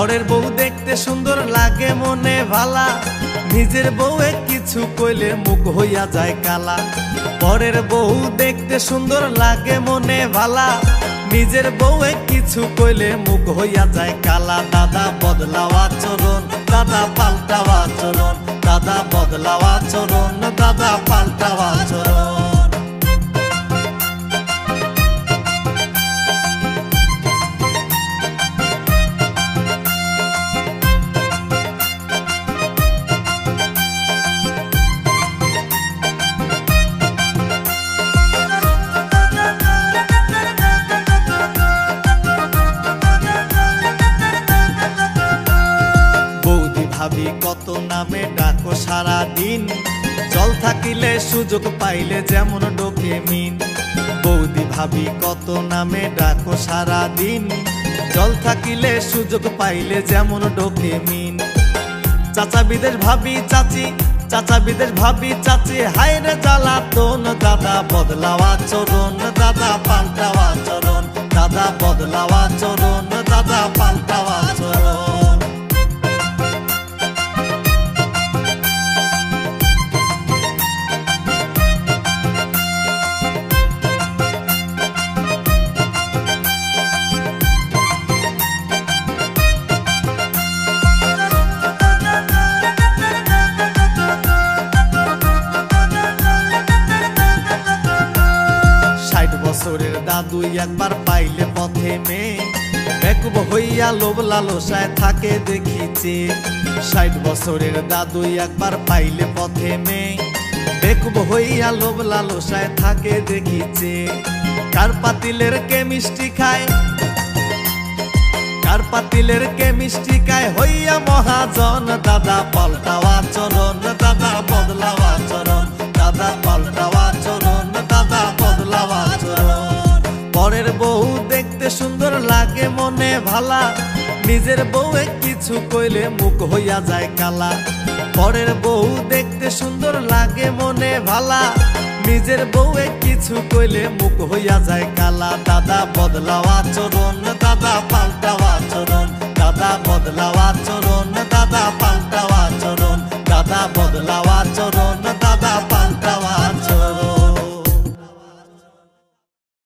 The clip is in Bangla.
পরের বউ দেখতে সুন্দর লাগে মনে ভালা। নিজের বউয়ে কিছু কইলে মুখ হইয়া যায় কালা। পরের বউ দেখতে সুন্দর লাগে মনে ভালা। নিজের বউয়ে কিছু কইলে মুখ হইয়া যায় কালা। দাদা বদলাওয়া চরণ দাদা পাল্টাওয়া চরণ দাদা বদলাওয়া চরণ দাদা পাল্টাওয়া চরণ দিন জল থাকিলে সুযোগ পাইলে যেমন ডোকে মিন। বৌদি ভাবি কত নামে ডাকো সারা দিন জল থাকিলে সুযোগ পাইলে যেমন ডোকে মিন। চাচা বিদেশ ভাবি, চাচি, চাচা বিদেশ ভাবি, চাচি হাইরে জ্বালাতন দাদা বদলাওয়া চরণ দাদা পাল্টাওয়া চরণ দাদা বদলাওয়া চরণ দাদা পাল্টাওয়া বছরের দাদু একবার পাইলে পথে মেয়ে। বেকুব হইয়া লোভ লালসায় থাকে দেখিছে ষাট বছরের দাদু একবার পাইলে পথে মেয়ে। বেকুব হইয়া লোভ লালসায় থাকে দেখিছে কার পাতিলের কেমিস্ট্রি খায়? কার পাতিলের কেমিস্ট্রি খায়? হইয়া মহাজন দাদা পরের বউ দেখতে সুন্দর লাগে, মনে ভালা। নিজের বউয়ে কিছু কইলে মুখ হইয়া যায় কালা। পরের বউ দেখতে সুন্দর লাগে, মনে ভালা। নিজের বউয়ে কিছু কইলে মুখ হইয়া যায় কালা। দাদা বদলাওয়া চরণ